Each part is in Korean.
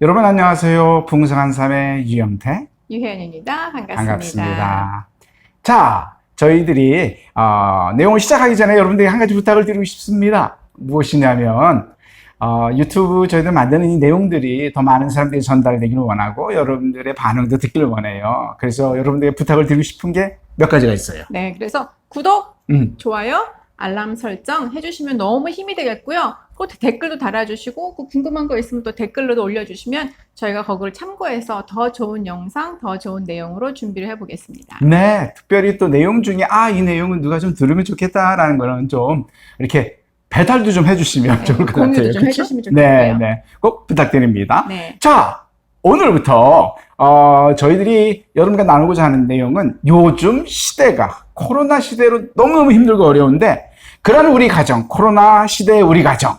여러분 안녕하세요. 풍성한 삶의 유영태 유혜연입니다. 반갑습니다. 반갑습니다. 자, 저희들이 어, 내용을 시작하기 전에 여러분들에게 한 가지 부탁을 드리고 싶습니다. 무엇이냐면 어, 유튜브 저희들 만드는 이 내용들이 더 많은 사람들이 전달되기를 원하고 여러분들의 반응도 듣기를 원해요. 그래서 여러분들에게 부탁을 드리고 싶은 게 몇 가지가 있어요. 네, 그래서 구독, 음, 좋아요, 알람 설정 해주시면 너무 힘이 되겠고요. 또 댓글도 달아주시고 그 궁금한 거 있으면 또 댓글로도 올려주시면 저희가 거기를 참고해서 더 좋은 영상, 더 좋은 내용으로 준비를 해보겠습니다. 네, 특별히 또 내용 중에 아, 이 내용은 누가 좀 들으면 좋겠다라는 거는 좀 이렇게 배달도 좀 해주시면 네, 좋을 것 같아요. 공유도 좀 그쵸? 해주시면 네, 좋겠고요. 네. 꼭 부탁드립니다. 네, 자, 오늘부터 어, 저희들이 여러분과 나누고자 하는 내용은 요즘 시대가 코로나 시대로 너무너무 힘들고 어려운데 그런 우리 가정, 코로나 시대의 우리 가정,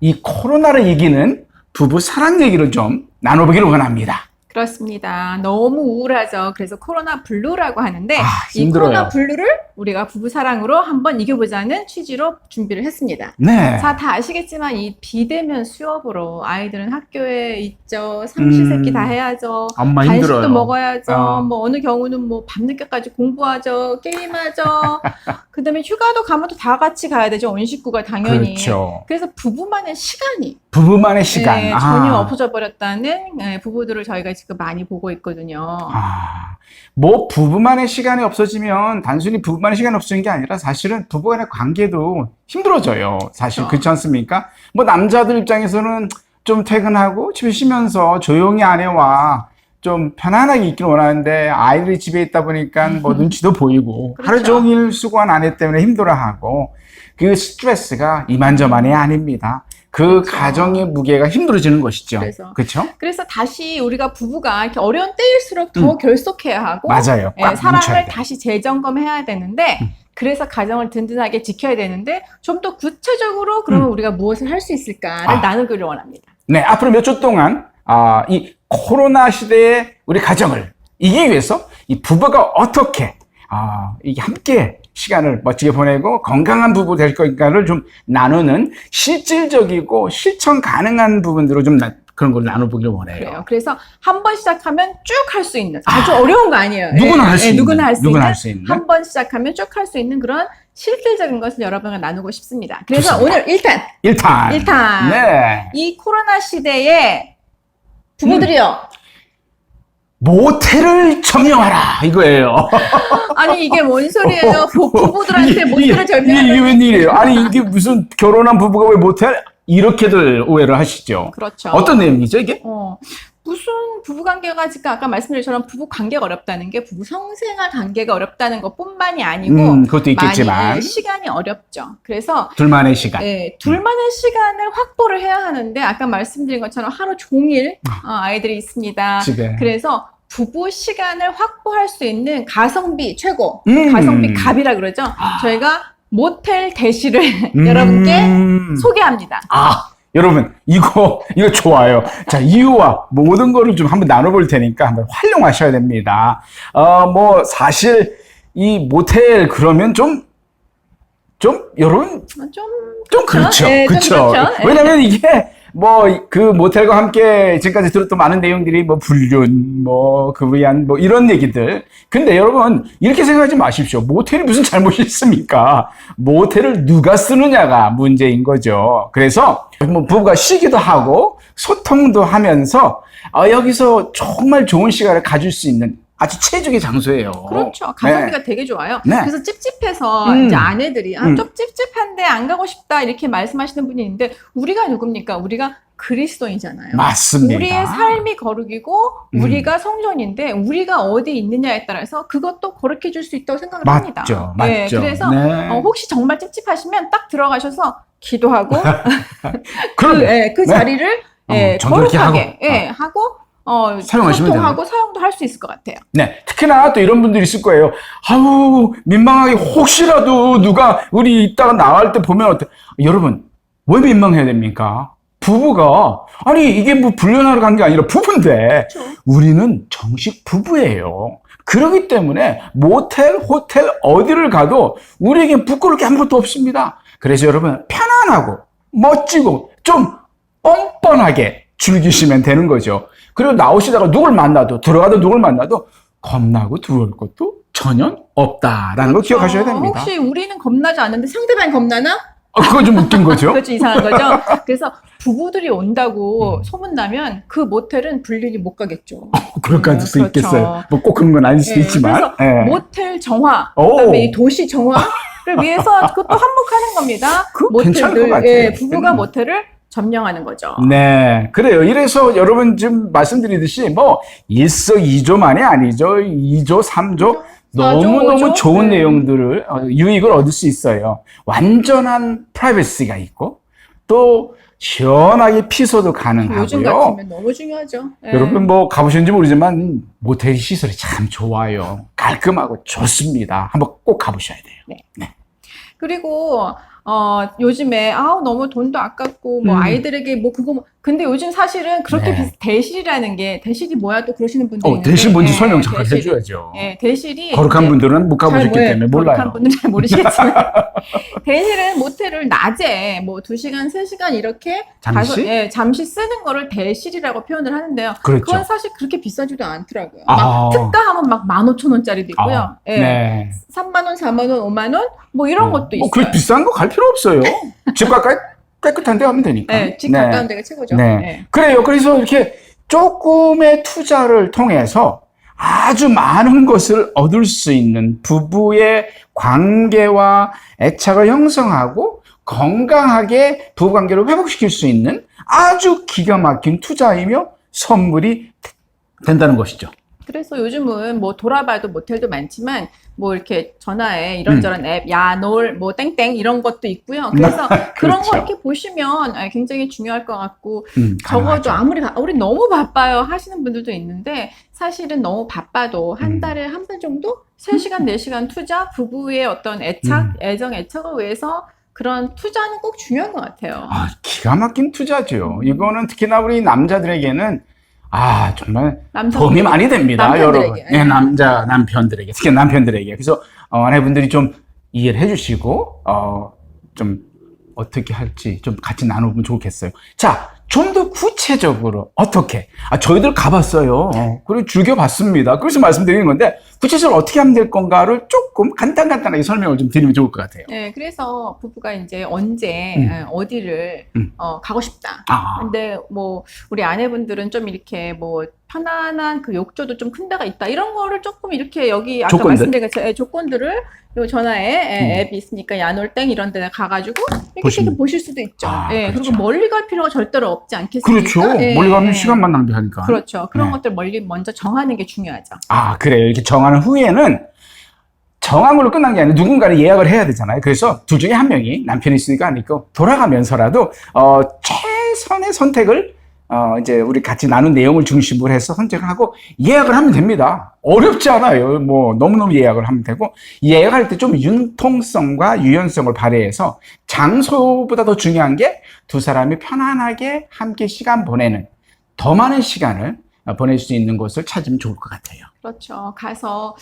이 코로나를 이기는 부부 사랑 얘기를 좀 나눠보기를 원합니다. 그렇습니다. 너무 우울하죠. 그래서 코로나 블루라고 하는데 아, 이. 코로나 블루를 우리가 부부 사랑으로 한번 이겨보자는 취지로 준비를 했습니다. 네. 자, 다 아시겠지만 이 비대면 수업으로 아이들은 학교에 있죠. 삼시세끼 음. 다 해야죠. 엄마 간식도 힘들어요. 먹어야죠. 어. 뭐 어느 경우는 뭐 밤늦게까지 공부하죠. 게임하죠. 그다음에 휴가도 가면 또 다 같이 가야 되죠. 온 식구가 당연히. 그렇죠. 그래서 부부만의 시간이 부부만의 시간. 네, 아. 전혀 없어져 버렸다는 네, 부부들을 저희가 지금 많이 보고 있거든요. 아, 뭐 부부만의 시간이 없어지면 단순히 부부만의 시간이 없어지는 게 아니라 사실은 부부간의 관계도 힘들어져요. 사실 그렇죠. 그렇지 않습니까? 뭐 남자들 입장에서는 좀 퇴근하고 집에 쉬면서 조용히 아내와 좀 편안하게 있길 원하는데 아이들이 집에 있다 보니까 뭐 눈치도 보이고 그렇죠. 하루 종일 수고한 아내 때문에 힘들어하고 그 스트레스가 이만저만이 아닙니다. 그 그렇죠. 가정의 무게가 힘들어지는 것이죠. 그래서. 그렇죠? 그래서 다시 우리가 부부가 이렇게 어려운 때일수록 더 음. 결속해야 하고 맞아요. 예, 사랑을 돼. 다시 재점검해야 되는데 음. 그래서 가정을 든든하게 지켜야 되는데 좀 더 구체적으로 그러면 우리가 무엇을 할 수 있을까를 아. 나누기를 원합니다. 네, 앞으로 몇 주 동안 아, 이 코로나 시대의 우리 가정을 이기기 위해서 이 부부가 어떻게 아, 이게 함께 시간을 멋지게 보내고 건강한 부부 될 것인가를 좀 나누는 실질적이고 실천 가능한 부분들로 좀 나- 그런 걸 나눠보길 원해요. 그래요. 그래서 한 번 시작하면 쭉 할 수 있는 아주 어려운 거 아니에요. 누구나 예, 할수 예, 있는, 누구나 할수 누구나 있는 할 수 있는. 한 번 시작하면 쭉 할 수 있는 그런 실질적인 것을 여러분과 나누고 싶습니다. 그래서 좋습니다. 오늘 일단 일단, 일단 네, 이 코로나 시대에 부부들이요. 모텔을 점령하라 이거예요. 아니 이게 뭔 소리예요? 부- 부부들한테 이게- 모텔을 이게, 이게 절명하는 웬일이에요? 아니 이게 무슨 결혼한 부부가 왜 모텔 이렇게들 오해를 하시죠? 그렇죠. 어떤 내용이죠 이게? 어, 무슨 부부 관계가 지금 아까 말씀드린 것처럼 부부 관계가 어렵다는 게 부부 성생활 관계가 어렵다는 것뿐만이 아니고 음, 그것도 많이 있겠지만 예, 시간이 어렵죠. 그래서 둘만의 시간. 예, 둘만의 시간을 확보를 해야 하는데 아까 말씀드린 것처럼 하루 종일 어, 아이들이 있습니다. 집에. 그래서 부부 시간을 확보할 수 있는 가성비 최고, 음. 가성비 갑이라 그러죠. 저희가 모텔 대시를 음. 여러분께 소개합니다. 아, 여러분 이거 이거 좋아요. 자 이유와 모든 거를 좀 한번 나눠볼 테니까 한번 활용하셔야 됩니다. 어, 뭐 사실 이 모텔 그러면 좀 좀 여러분 좀 좀 그렇죠. 예, 좀 그렇죠. 그렇죠. 예. 왜냐면 이게 뭐 그 모텔과 함께 지금까지 들었던 많은 내용들이 뭐 불륜, 뭐 그 위한 뭐 이런 얘기들. 근데 여러분 이렇게 생각하지 마십시오. 모텔이 무슨 잘못이 있습니까? 모텔을 누가 쓰느냐가 문제인 거죠. 그래서 뭐 부부가 쉬기도 하고 소통도 하면서 어, 여기서 정말 좋은 시간을 가질 수 있는 아주 최적의 장소예요. 그렇죠. 가성비가 되게 좋아요. 네. 그래서 찝찝해서 음. 이제 아내들이 아, 음. 좀 찝찝한데 안 가고 싶다 이렇게 말씀하시는 분이 있는데 우리가 누굽니까? 우리가 그리스도인이잖아요. 맞습니다. 우리의 삶이 거룩이고 음. 우리가 성전인데 우리가 어디 있느냐에 따라서 그것도 거룩해 줄 수 있다고 생각을 맞죠, 합니다. 맞죠. 네, 그래서 네. 어, 혹시 정말 찝찝하시면 딱 들어가셔서 기도하고 그, 예, 그 네. 자리를 예, 어, 정결케 거룩하게 하고. 예, 하고 어, 사용하시면 소통하고 사용도 할 수 있을 것 같아요. 네, 특히나 또 이런 분들이 있을 거예요. 아우, 민망하게 혹시라도 누가 우리 이따가 나갈 때 보면 어때? 여러분, 왜 민망해야 됩니까? 부부가, 아니, 이게 뭐 불륜하러 간 게 아니라 부부인데, 우리는 정식 부부예요. 그렇기 때문에 모텔, 호텔, 어디를 가도 우리에게 부끄러울 게 아무것도 없습니다. 그래서 여러분, 편안하고, 멋지고, 좀 뻔뻔하게 즐기시면 되는 거죠. 그리고 나오시다가 누굴 만나도 들어가도 누굴 만나도 겁나고 두려울 것도 전혀 없다라는 걸 기억하셔야 됩니다. 그렇죠. 혹시 우리는 겁나지 않는데 상대방이 겁나나? 어, 그거 좀 웃긴 거죠? 좀 이상한 거죠. 그래서 부부들이 음. 온다고 소문나면 그 모텔은 불리기 못 가겠죠. 그럴 가능성이 그렇죠. 있겠어요. 뭐 꼭 그런 건 아닐 수도 예, 있지만. 그래서 예. 모텔 정화, 오. 그다음에 이 도시 정화 를 위해서 그것도 한몫하는 겁니다. 그거 괜찮을 것 모텔들, 같아요. 예, 부부가 음. 모텔을 점령하는 거죠. 네, 그래요. 이래서 여러분 지금 말씀드리듯이 뭐 일석이조만이 아니죠. 2조, 3조 너무너무? 좋은 네. 내용들을 어, 유익을 얻을 수 있어요. 완전한 프라이버시가 있고 또 시원하게 피서도 가능하고요. 요즘 같으면 너무 중요하죠. 예. 여러분 뭐 가보셨는지 모르지만 모텔 시설이 참 좋아요. 깔끔하고 좋습니다. 한번 꼭 가보셔야 돼요. 그리고 어 요즘에 아우 너무 돈도 아깝고 뭐 음. 아이들에게 뭐 그거 뭐 근데 요즘 사실은 그렇게 네. 비슷 대실이라는 게 대실이 뭐야 또 그러시는 분들이 어, 대신 뭔지 예, 설명 잠깐 대실이- 해줘야죠. 예, 대실이 거룩한 분들은 못 가보셨기 잘, 뭐, 때문에 거룩한 몰라요. 분들은 잘 모르시겠지만 대실은 모텔을 낮에 뭐 2시간, 3시간 이렇게 잠시? 가서 예, 잠시 쓰는 거를 대실이라고 표현을 하는데요. 그렇죠. 그건 사실 그렇게 비싸지도 않더라고요. 아. 막 특가하면 막 15,000원짜리도 있고요. 아, 예. 네. 3만 원, 4만 원, 5만 원 뭐 이런 것도 있어요. 뭐 그렇게 비싼 거갈 필요 없어요. 집 가까이 깨끗한 데 가면 되니까. 네, 집 가까운 데가 최고죠. 네. 네. 그래요. 그래서 이렇게 조금의 투자를 통해서 아주 많은 것을 얻을 수 있는 부부의 관계와 애착을 형성하고 건강하게 부부 관계를 회복시킬 수 있는 아주 기가 막힌 투자이며 선물이 된다는 것이죠. 그래서 요즘은 뭐 돌아봐도 모텔도 많지만 뭐 이렇게 전화에 이런저런 앱, 야놀, 뭐 땡땡 이런 것도 있고요. 그래서 그런 그렇죠. 거 이렇게 보시면 아, 굉장히 중요할 것 같고 음, 적어도. 아무리 가- 우리 너무 바빠요 하시는 분들도 있는데 사실은 너무 바빠도 한 음. 달에 한 번 정도 3시간, 4시간 투자 부부의 어떤 애착, 음. 애정, 애착을 위해서 그런 투자는 꼭 중요한 것 같아요. 아, 기가 막힌 투자죠. 이거는 특히나 우리 남자들에게는 아 정말 도움이 많이 됩니다, 남편들에게. 여러분. 네, 남자 남편들에게 특히 남편들에게. 그래서 어, 아내분들이 좀 이해를 해주시고 어, 좀 어떻게 할지 좀 같이 나눠보면 좋겠어요. 자, 좀 더 구체적으로 어떻게? 아, 저희들 가봤어요. 어, 그리고 즐겨봤습니다. 그래서 말씀드리는 건데 구체적으로 어떻게 하면 될 건가를 조금 간단간단하게 설명을 좀 드리면 좋을 것 같아요. 네, 그래서 부부가 이제 언제 음. 어, 어디를 음. 어, 가고 싶다. 아, 근데 뭐 우리 아내분들은 좀 이렇게 뭐 편안한 그 욕조도 좀 큰 데가 있다 이런 거를 조금 이렇게 여기 아까 조건들? 말씀드린 그 조건들을 요 전화에 에, 음. 앱이 있으니까 야놀땡 이런 데 가가지고 이렇게 보시면. 보실 수도 있죠. 아, 예, 그렇죠. 그리고 멀리 갈 필요가 절대로 없지 않겠습니까? 그렇죠. 예, 멀리 가면 예. 시간만 낭비하니까. 그렇죠. 그런 네. 것들 멀리 먼저 정하는 게 중요하죠. 아, 그래요. 이렇게 정하는 후에는 정한 걸로 끝난 게 아니라 누군가를 예약을 해야 되잖아요. 그래서 둘 중에 한 명이 남편이 있으니까 아니고 돌아가면서라도 어, 최선의 선택을 어, 이제 우리 같이 나눈 내용을 중심으로 해서 선택을 하고 예약을 하면 됩니다. 어렵지 않아요. 뭐 너무너무 예약을 하면 되고 예약할 때 좀 융통성과 유연성을 발휘해서 장소보다 더 중요한 게 두 사람이 편안하게 함께 시간 보내는 더 많은 시간을 어, 보낼 수 있는 곳을 찾으면 좋을 것 같아요. 그렇죠. 가서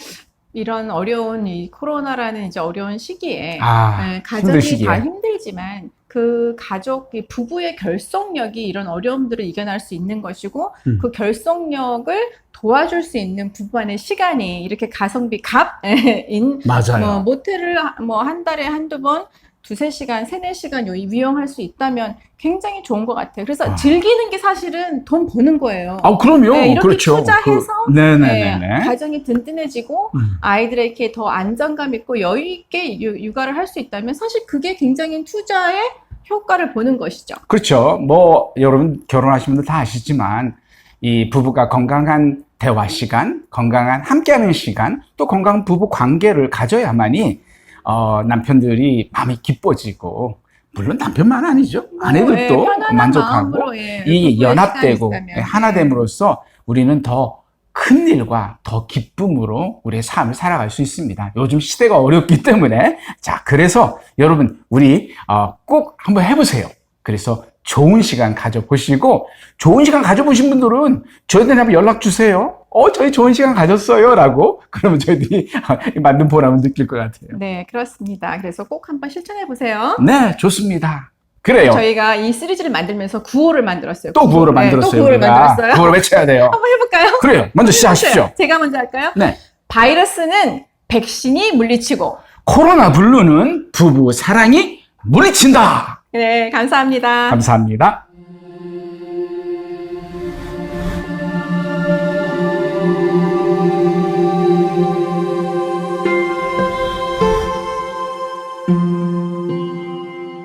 이런 어려운 이 코로나라는 이제 어려운 시기에 아, 네, 힘들 가족이 시기에. 다 힘들지만 그 가족, 이 부부의 결속력이 이런 어려움들을 이겨낼 수 있는 것이고 음. 그 결속력을 도와줄 수 있는 부부간의 시간이 이렇게 가성비 값인. 뭐 모텔을 뭐 한 달에 한두 번 두세 시간, 세네 시간 요- 이용할 수 있다면 굉장히 좋은 것 같아요. 그래서 아. 즐기는 게 사실은 돈 버는 거예요. 아, 그럼요. 네, 이렇게 그렇죠. 투자해서 그. 네, 가정이 든든해지고 음. 아이들에게 더 안정감 있고 여유 있게 유- 육아를 할 수 있다면 사실 그게 굉장히 투자의 효과를 보는 것이죠. 그렇죠. 뭐, 여러분 결혼하신 분들 다 아시지만, 이 부부가 건강한 대화 시간, 건강한 함께하는 시간, 또 건강한 부부 관계를 가져야만이, 어, 남편들이 마음이 기뻐지고, 물론 남편만 아니죠. 아내들도 예, 편안한 만족하고, 마음으로, 예, 이 연합되고 있다면. 하나됨으로써 우리는 더 큰 일과 더 기쁨으로 우리의 삶을 살아갈 수 있습니다. 요즘 시대가 어렵기 때문에 자 그래서 여러분 우리 어, 꼭 한번 해보세요. 그래서 좋은 시간 가져보시고 좋은 시간 가져보신 분들은 저희한테 한번 연락 주세요. 어 저희 좋은 시간 가졌어요 라고 그러면 저희들이 만든 보람을 느낄 것 같아요. 네, 그렇습니다. 그래서 꼭 한번 실천해 보세요. 네 좋습니다. 그래요. 저희가 이 시리즈를 만들면서 구호를 만들었어요. 또 구호를 네, 만들었어요. 또 구호를 우리가. 만들었어요. 구호를 외쳐야 돼요. 한번 해볼까요? 그래요. 먼저 시작하십시오. 제가 먼저 할까요? 네. 바이러스는 백신이 물리치고. 코로나 블루는 부부 사랑이 물리친다. 네, 감사합니다. 감사합니다.